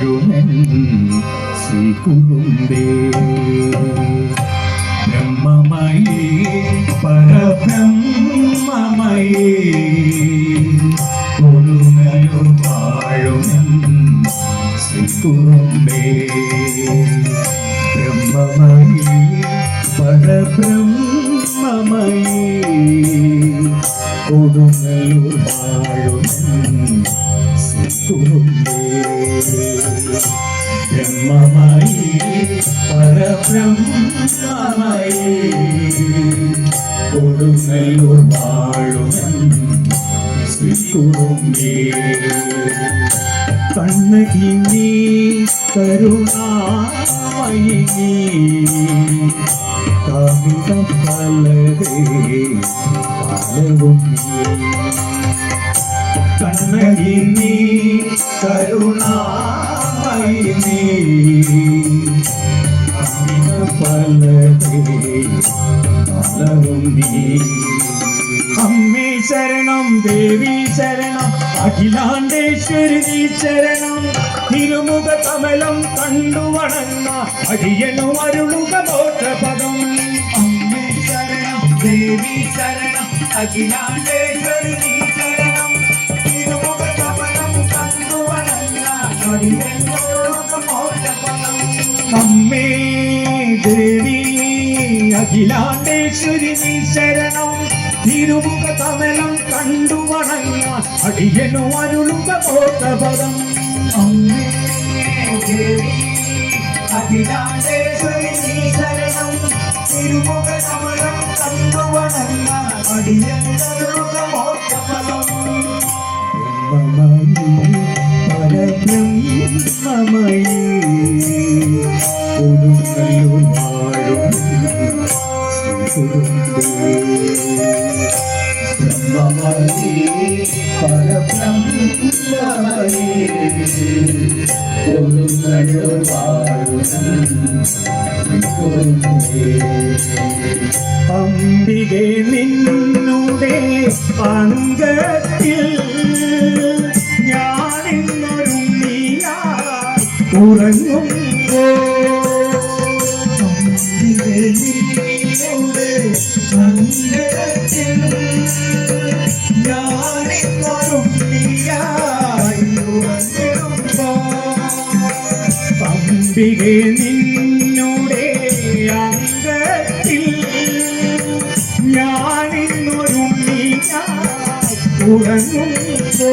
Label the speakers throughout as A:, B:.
A: വാഴുമൻ ശ്രീകുറുമ്പേ ബ്രഹ്മമയേ പരബ്രഹ്മമയേ കൊടുങ്ങലു വാഴുമൻ ശ്രീകുറുമ്പേ ബ്രഹ്മമയേ പരബ്രഹ്മമയേ കൊടുങ്ങല്ലൂർ വാഴുമൻ ബ്രഹ്മമായി പരബ്രഹ്മമായി കൊടുങ്ങല്ലൂർ വാഴും ശ്രീകുറുമ്പേ കണ്ണകി നീ കരുണാമയി കവിത പലതേ പലവും നീ കണ്ണകി നീ കരുണാമയി നീ കാലവും നീ. അമ്മേ ശരണം ദേവി ശരണം അഖിലാണ്ടേശ്വരി നീ ശരണം. തിരുമുഖ കമലം കണ്ടു വണങ്ങ അടിയനു അരുളുക ബോധപദം അമ്മേ ശരണം ദേവി ശരണം അഖിലാണ്ടേശ്വരി നീ അമ്മേ ദേവി അഖിലാണ്ടേശ്വരി നീ ശരണം. തിരുമുഖ കമലം കണ്ടു വണങ്ങ അടിയനു അരുളുക മോക്ഷപദം അമ്മേ ദേവി അഖിലാണ്ടേശ്വരി നീ ശരണം. തിരുമുഖ കമലം കണ്ടു വണങ്ങ അടിയനു അരുളുക മോക്ഷപദം പരബ്രഹ്മമയീ കൊടുങ്ങല്ലൂർ വാഴും ശ്രീകുറുമ്പേ. ബ്രഹ്മമയീ പരബ്രഹ്മമയീ കൊടുങ്ങല്ലൂർ വാഴും. അംബികെ നിന്നുടെ അംഗത്തിൽ ഉറങ്ങുമ്പോ അംബികെ നിന്നുടെ അംഗത്തിൽ ഞാനിന്നൊരുങ്ങിയ ഉറങ്ങുമ്പോ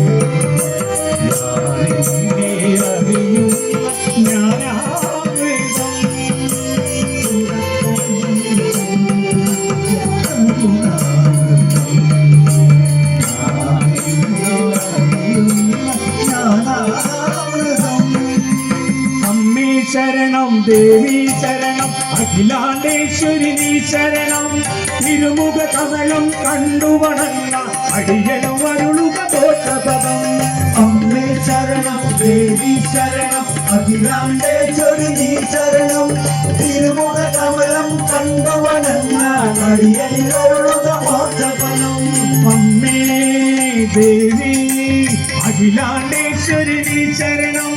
A: ദേവി ശരണം അഖിലാണ്ടേശ്വരി നീ ശരണം തിരുമുഖ കമലം കണ്ടു വണങ്ങ അടിയനു അരുളുക ദോഷപദം
B: അമ്മേ ശരണം ദേവി ശരണം. അഖിലാണ്ടേശ്വരി നീ ശരണം തിരുമുഖ കമലം കണ്ടുവണങ്ങ അരുളുക ദോഷപദം
A: അമ്മേ ദേവി അഖിലാണ്ടേശ്വരി നീ ശരണം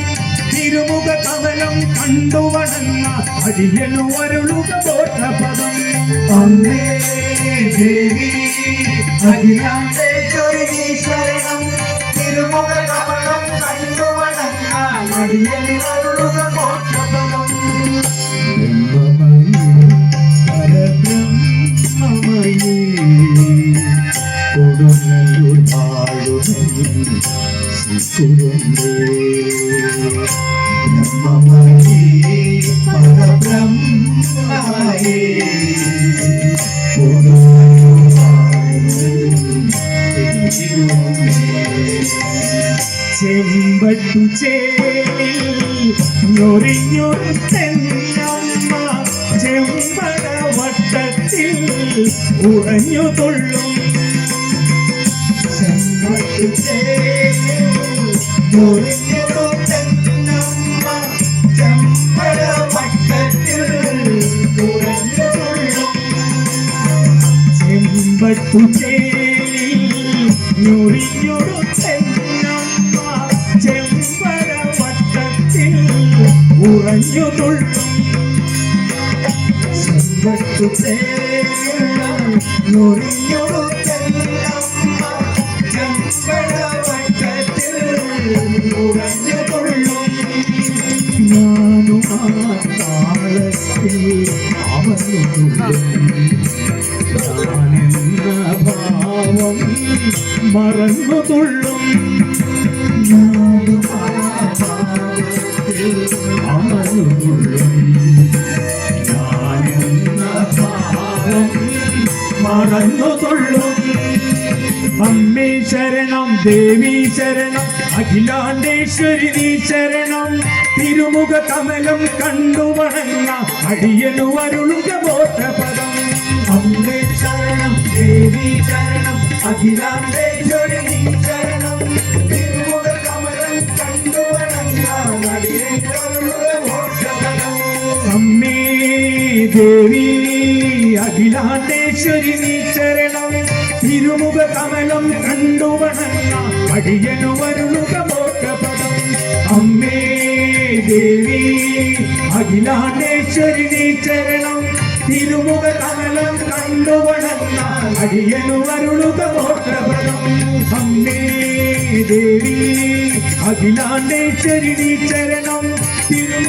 A: കമലം കണ്ടു വണങ്ങ അടിയനു അരുളുക ദോഷപദം
B: അമ്മേ ദേവി അടിയാതെ ചൊരുങ്ങി ശരണം. തിരുമുഖ കമലം കണ്ടുവടങ്ങ അടിയനിലൊഴുക മോക്ഷഫലം
A: കൊടുങ്ങല്ലൂർ വാഴുമെങ്കിൽ
B: പാടുകയും പരബ്രഹ്മമയീ
A: ചെമ്പട്ടു ചേലിൽ ഞൊറിഞ്ഞൊരു തെന്നമ്മ ചെമ്പട വട്ടത്തിൽ ഉറഞ്ഞു തൊള്ളും
B: ചെമ്പട്ടു ചേലിൽ മുറിഞ്ഞൊരു
A: ചെമ്പട്ടു ഞൊറിഞ്ഞൊരു ചെന്നമ്മ ചെമ്പര വട്ടത്തിൽ ഉറഞ്ഞു തുള്ളും
B: ചെമ്പട്ടു ഞൊറിഞ്ഞൊരു തെന്നമ്മ ചെമ്പട വട്ടത്തിൽ ഉറഞ്ഞു തുള്ളും
A: ഞാനും ആ താളത്തിൽ മറന്നു ഭാവം മറന്നു തുള്ളും അമ്മേ ശരണം ദേവി ശരണം അഖിലാണ്ടേശ്വരി നീ ശരണം. തിരുമുഖ കമലം കണ്ടു വണങ്ങ അടിയനു അരുളുക ബോധപദം
B: അമ്മേ ശരണം ദേവി ശരണം അഖിലാണ്ടേശ്വരി നീ ചരണം തിരുമുഖ കമലം കണ്ടു വണങ്ങാൻ
A: അമ്മേ ദേവി അഖിലാണ്ടേശ്വരി നീ ശരണം. തിരുമുഖ കമലം കണ്ടു വണങ്ങ. അടിയനു അരുളുക മോക്ഷപദം. അമ്മേ ദേവി അഖിലാണ്ടേശ്വരി നീ ശരണം. തിരുമുഖ കമലം കണ്ടു വണങ്ങ അടിയനു അരുളുക ബോധപദം അമ്മേ ദേവി അഖിലാണ്ടേശ്വരി നീ ശരണം തിരു